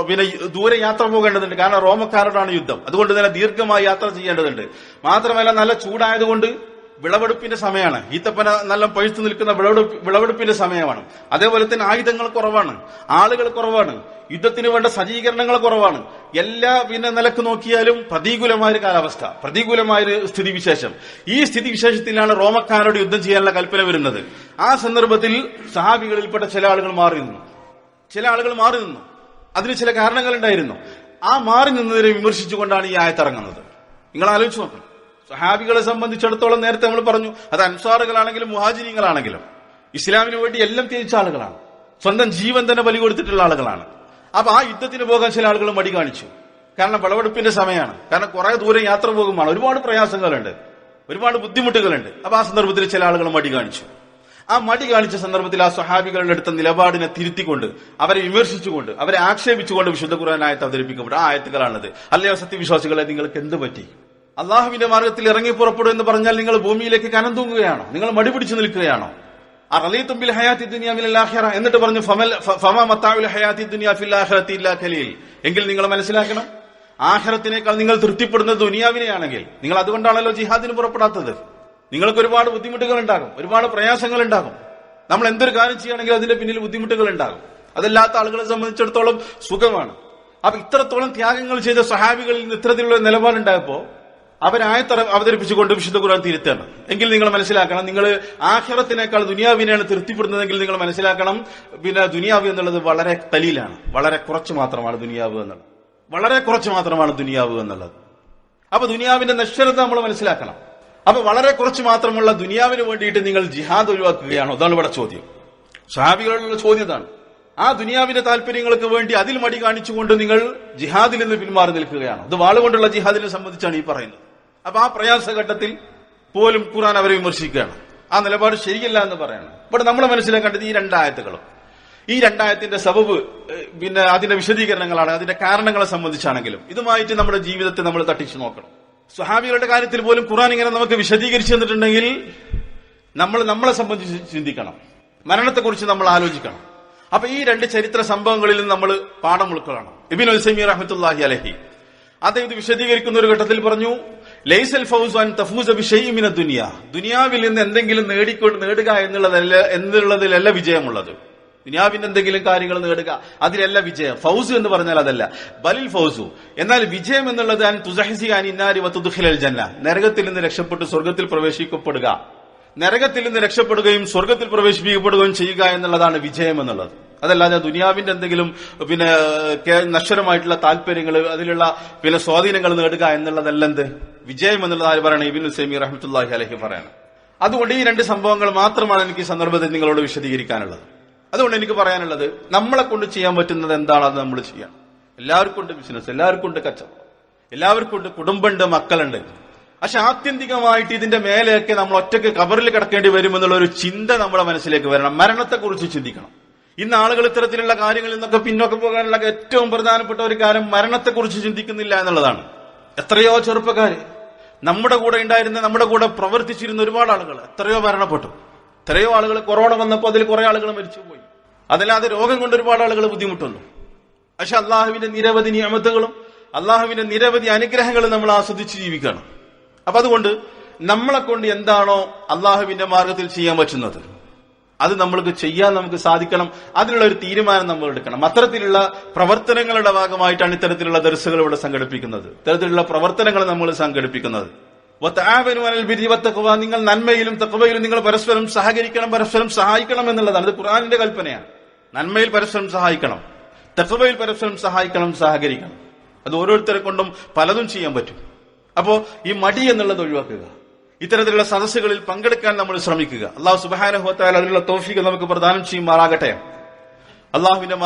പിന്നെ ദൂരെ യാത്ര പോകേണ്ടതുണ്ട്. കാരണം റോമക്കാരോടാണ് യുദ്ധം. അതുകൊണ്ട് തന്നെ ദീർഘമായി യാത്ര ചെയ്യേണ്ടതുണ്ട്. മാത്രമല്ല നല്ല ചൂടായതുകൊണ്ട് വിളവെടുപ്പിന്റെ സമയമാണ്. ഈത്തപ്പന നല്ല പഴുത്തു നിൽക്കുന്ന വിളവെടുപ്പ് വിളവെടുപ്പിന്റെ സമയമാണ്. അതേപോലെ തന്നെ ആയുധങ്ങൾ കുറവാണ്. ആളുകൾ കുറവാണ്. യുദ്ധത്തിന് വേണ്ട സജ്ജീകരണങ്ങൾ കുറവാണ്. എല്ലാ പിന്നെ നിലയ്ക്ക് നോക്കിയാലും പ്രതികൂലമായൊരു കാലാവസ്ഥ. പ്രതികൂലമായൊരു സ്ഥിതിവിശേഷം. ഈ സ്ഥിതിവിശേഷത്തിലാണ് റോമക്കാരോട് യുദ്ധം ചെയ്യാനുള്ള കൽപ്പന വരുന്നത്. ആ സന്ദർഭത്തിൽ സഹാബികളിൽപ്പെട്ട ചില ആളുകൾ മാറി നിന്നു. ചില ആളുകൾ മാറി നിന്നു. അതിന് ചില കാരണങ്ങൾ ഉണ്ടായിരുന്നു ആ മാറി നിന്നതിനെ വിമർശിച്ചുകൊണ്ടാണ് ഈ ആയത്തിറങ്ങുന്നത് നിങ്ങൾ ആലോചിച്ചു നോക്കണം. സഹാബികളെ സംബന്ധിച്ചിടത്തോളം നേരത്തെ നമ്മൾ പറഞ്ഞു അത് അൻസാറുകളാണെങ്കിലും മുഹാജിനികളാണെങ്കിലും ഇസ്ലാമിന് വേണ്ടി എല്ലാം തിരിച്ച ആളുകളാണ്. സ്വന്തം ജീവൻ തന്നെ ബലി കൊടുത്തിട്ടുള്ള ആളുകളാണ്. അപ്പൊ ആ യുദ്ധത്തിന് പോകാൻ ചില ആളുകൾ മടി കാണിച്ചു. കാരണം വിളവെടുപ്പിന്റെ സമയമാണ്. കാരണം കുറെ ദൂരം യാത്ര പോകുമ്പോൾ ഒരുപാട് പ്രയാസങ്ങളുണ്ട്. ഒരുപാട് ബുദ്ധിമുട്ടുകളുണ്ട്. അപ്പൊ ആ സന്ദർഭത്തിൽ ചില ആളുകൾ മടി കാണിച്ചു. ആ മടി കാണിച്ച സന്ദർഭത്തിൽ ആ സ്വഹാബികളുടെ അടുത്ത നിലപാടിനെ തിരുത്തിക്കൊണ്ട് അവരെ വിമർശിച്ചുകൊണ്ട് അവരെ ആക്ഷേപിച്ചുകൊണ്ട് വിശുദ്ധ ഖുർആൻ ആയത്ത് അവതരിപ്പിക്കപ്പെട്ടു ആ ആയത്തുകളാണത്. അല്ലയോ സത്യവിശ്വാസികളെ നിങ്ങൾക്ക് എന്ത് പറ്റി? അള്ളാഹുവിന്റെ മാർഗത്തിൽ ഇറങ്ങി പുറപ്പെടും എന്ന് പറഞ്ഞാൽ നിങ്ങൾ ഭൂമിയിലേക്ക് കനം തൂങ്ങുകയാണോ നിങ്ങൾ മടി പിടിച്ചു നിൽക്കുകയാണോ? ഹയാത്തി എന്നിട്ട് പറഞ്ഞു ഫമ ഹയാത്തി ഇല്ലാ ഖലീൽ. എങ്കിൽ നിങ്ങൾ മനസ്സിലാക്കണം ആഹ്റത്തിനേക്കാൾ നിങ്ങൾ തൃപ്തിപ്പെടുന്നത് ദുനിയാവിനെയാണെങ്കിൽ നിങ്ങൾ അതുകൊണ്ടാണല്ലോ ജിഹാദിന് പുറപ്പെടാത്തത്. നിങ്ങൾക്ക് ഒരുപാട് ബുദ്ധിമുട്ടുകൾ ഉണ്ടാകും ഒരുപാട് പ്രയാസങ്ങൾ ഉണ്ടാകും നമ്മൾ എന്തൊരു കാര്യം ചെയ്യുകയാണെങ്കിൽ അതിന്റെ പിന്നിൽ ബുദ്ധിമുട്ടുകൾ ഉണ്ടാകും അതല്ലാത്ത ആളുകളെ സംബന്ധിച്ചിടത്തോളം സുഖമാണ്. അപ്പൊ ഇത്രത്തോളം ത്യാഗങ്ങൾ ചെയ്ത സഹാബികളിൽ നിന്ന് ഇത്തരത്തിലുള്ള നിലപാടുണ്ടായപ്പോ അവരായത്തറ അവതരിപ്പിച്ചുകൊണ്ട് വിശുദ്ധ ഖുർആൻ തിരുത്തണം. എങ്കിൽ നിങ്ങൾ മനസ്സിലാക്കണം നിങ്ങൾ ആഹ്റത്തിനേക്കാൾ ദുനിയാവിനെയാണ് തൃപ്തിപ്പെടുന്നതെങ്കിൽ നിങ്ങൾ മനസ്സിലാക്കണം പിന്നെ ദുനിയാവ് എന്നുള്ളത് വളരെ തലിയിലാണ് വളരെ കുറച്ച് മാത്രമാണ് ദുനിയാവ് എന്നുള്ളത്. വളരെ കുറച്ച് മാത്രമാണ് ദുനിയാവ് എന്നുള്ളത്. അപ്പൊ ദുനിയാവിന്റെ നശ്വരത നമ്മൾ മനസ്സിലാക്കണം. അപ്പൊ വളരെ കുറച്ച് മാത്രമുള്ള ദുനിയാവിന് വേണ്ടിയിട്ട് നിങ്ങൾ ജിഹാദ് ഒഴിവാക്കുകയാണോ. അതാണ് ഇവിടെ ചോദ്യം. സഹാബികളുള്ള ചോദ്യം ഇതാണ്. ആ ദുനിയാവിന്റെ താല്പര്യങ്ങൾക്ക് വേണ്ടി അതിൽ മടി കാണിച്ചുകൊണ്ട് നിങ്ങൾ ജിഹാദിൽ നിന്ന് പിന്മാറി നിൽക്കുകയാണ്. അത് വാളുകൊണ്ടുള്ള ജിഹാദിനെ സംബന്ധിച്ചാണ് ഈ പറയുന്നത്. അപ്പൊ ആ പ്രയാസഘട്ടത്തിൽ പോലും ഖുറാൻ അവരെ വിമർശിക്കുകയാണ്. ആ നിലപാട് ശരിയല്ല എന്ന് പറയണം. ഇവിടെ നമ്മൾ മനസ്സിലാക്കേണ്ടത് ഈ രണ്ടായത്തുകളും. ഈ രണ്ടായത്തിന്റെ സബബ് പിന്നെ അതിന്റെ വിശദീകരണങ്ങളാണ് അതിന്റെ കാരണങ്ങളെ സംബന്ധിച്ചാണെങ്കിലും ഇതുമായിട്ട് നമ്മുടെ ജീവിതത്തെ നമ്മൾ തട്ടിച്ചു നോക്കണം. സ്വഹാബികളുടെ കാര്യത്തിൽ പോലും ഖുറാൻ ഇങ്ങനെ നമുക്ക് വിശദീകരിച്ചു തന്നിട്ടുണ്ടെങ്കിൽ നമ്മൾ നമ്മളെ സംബന്ധിച്ച് ചിന്തിക്കണം. മരണത്തെക്കുറിച്ച് നമ്മൾ ആലോചിക്കണം. അപ്പൊ ഈ രണ്ട് ചരിത്ര സംഭവങ്ങളിൽ നിന്ന് നമ്മൾ പാഠം ഉൾക്കൊള്ളണം. ഇബിൻ ഉസൈമി റഹ്മത്തുല്ലാഹി അലഹി അദ്ദേഹം ഇത് വിശദീകരിക്കുന്ന ഒരു ഘട്ടത്തിൽ പറഞ്ഞു ലൈസൽ ഫൗസ് അൻ തഫൂസ ബിഷൈമിന ദുനിയ. ദുനിയാവിൽ നിന്ന് എന്തെങ്കിലും നേടിക്കൊണ്ട് നേടുക എന്നുള്ളതല്ല എന്നുള്ളതിലല്ല വിജയമുള്ളത്. ദുനിയാവിന്റെ എന്തെങ്കിലും കാര്യങ്ങൾ നേടുക അതിലല്ല വിജയം. ഫൗസ് എന്ന് പറഞ്ഞാൽ അതല്ല. ബലിൽ ഫൗസു. എന്നാൽ വിജയം എന്നുള്ളത് അൻ തുസഹസി അൻ ഇന്നാരി വത്തുദുഖിലൽ ജന്ന. നരകത്തിൽ നിന്ന് രക്ഷപ്പെട്ട് സ്വർഗത്തിൽ പ്രവേശിക്കപ്പെടുക. നരകത്തിൽ നിന്ന് രക്ഷപ്പെടുകയും സ്വർഗത്തിൽ പ്രവേശിപ്പിക്കപ്പെടുകയും ചെയ്യുക എന്നുള്ളതാണ് വിജയം എന്നുള്ളത്. അതല്ലാതെ ദുനിയാവിന്റെ എന്തെങ്കിലും പിന്നെ നശ്വരമായിട്ടുള്ള താല്പര്യങ്ങൾ അതിലുള്ള പിന്നെ സ്വാധീനങ്ങൾ നേടുക എന്നുള്ളതല്ല എന്ത്? വിജയം എന്നുള്ളത് ആര് പറയണം? ഇബിൻ ഹുസൈമി റഹ്മത്തുല്ലാഹി അലഹി പറയണം. അതുകൊണ്ട് ഈ രണ്ട് സംഭവങ്ങൾ മാത്രമാണ് എനിക്ക് ഈ സന്ദർഭത്തിൽ നിങ്ങളോട് വിശദീകരിക്കാനുള്ളത്. അതുകൊണ്ട് എനിക്ക് പറയാനുള്ളത് നമ്മളെ കൊണ്ട് ചെയ്യാൻ പറ്റുന്നത് എന്താണ് അത് നമ്മൾ ചെയ്യണം. എല്ലാവർക്കും ഉണ്ട് ബിസിനസ് എല്ലാവർക്കും ഉണ്ട് കച്ചവടം. എല്ലാവർക്കും ഉണ്ട് കുടുംബമുണ്ട് മക്കളുണ്ട്. പക്ഷെ ആത്യന്തികമായിട്ട് ഇതിന്റെ മേലെയൊക്കെ നമ്മൾ ഒറ്റയ്ക്ക് കബറിൽ കിടക്കേണ്ടി വരുമെന്നുള്ള ഒരു ചിന്ത നമ്മുടെ മനസ്സിലേക്ക് വരണം. മരണത്തെക്കുറിച്ച് ചിന്തിക്കണം. ഇന്ന് ആളുകൾ ഇത്തരത്തിലുള്ള കാര്യങ്ങളിൽ നിന്നൊക്കെ പിന്നോക്കം പോകാനുള്ള ഏറ്റവും പ്രധാനപ്പെട്ട ഒരു കാര്യം മരണത്തെക്കുറിച്ച് ചിന്തിക്കുന്നില്ല എന്നുള്ളതാണ്. എത്രയോ ചെറുപ്പക്കാർ നമ്മുടെ കൂടെ ഉണ്ടായിരുന്ന നമ്മുടെ കൂടെ പ്രവർത്തിച്ചിരുന്ന ഒരുപാട് ആളുകൾ എത്രയോ മരണപ്പെട്ടു. എത്രയോ ആളുകൾ കൊറോണ വന്നപ്പോൾ അതിൽ കുറെ ആളുകൾ മരിച്ചുപോയി. അതല്ലാതെ രോഗം കൊണ്ട് ഒരുപാട് ആളുകൾ ബുദ്ധിമുട്ടുന്നു പക്ഷെ അള്ളാഹുവിന്റെ നിരവധി നിയമത്തുകളും അള്ളാഹുവിന്റെ നിരവധി അനുഗ്രഹങ്ങളും നമ്മൾ ആസ്വദിച്ച് ജീവിക്കണം അപ്പൊ അതുകൊണ്ട് നമ്മളെ കൊണ്ട് എന്താണോ അള്ളാഹുവിന്റെ മാർഗത്തിൽ ചെയ്യാൻ പറ്റുന്നത്. അത് നമ്മൾക്ക് ചെയ്യാൻ നമുക്ക് സാധിക്കണം. അതിനുള്ള ഒരു തീരുമാനം നമ്മൾ എടുക്കണം. അത്തരത്തിലുള്ള പ്രവർത്തനങ്ങളുടെ ഭാഗമായിട്ടാണ് ഇത്തരത്തിലുള്ള ദർശകൾ ഇവിടെ സംഘടിപ്പിക്കുന്നത്. ഇത്തരത്തിലുള്ള പ്രവർത്തനങ്ങൾ നമ്മൾ സംഘടിപ്പിക്കുന്നത്. നിങ്ങൾ നന്മയിലും തക്കവയിലും നിങ്ങൾ പരസ്പരം സഹകരിക്കണം പരസ്പരം സഹായിക്കണം എന്നുള്ളതാണ്. ഇത് ഖുറാനിന്റെ കൽപ്പനയാണ്. നന്മയിൽ പരസ്പരം സഹായിക്കണം തക്കവയിൽ പരസ്പരം സഹായിക്കണം സഹകരിക്കണം. അത് ഓരോരുത്തരെ കൊണ്ടും പലതും ചെയ്യാൻ പറ്റും. അപ്പോ ഈ മടി എന്നുള്ളത് ഒഴിവാക്കുക. ഇത്തരത്തിലുള്ള സദസ്സുകളിൽ പങ്കെടുക്കാൻ നമ്മൾ ശ്രമിക്കുക. അള്ളാഹു സുബാനഹുത്താൽ അതിനുള്ള തോഫിക്ക് നമുക്ക് പ്രദാനം ചെയ്യുമാറാകട്ടെ. അള്ളാഹുവിന്റെ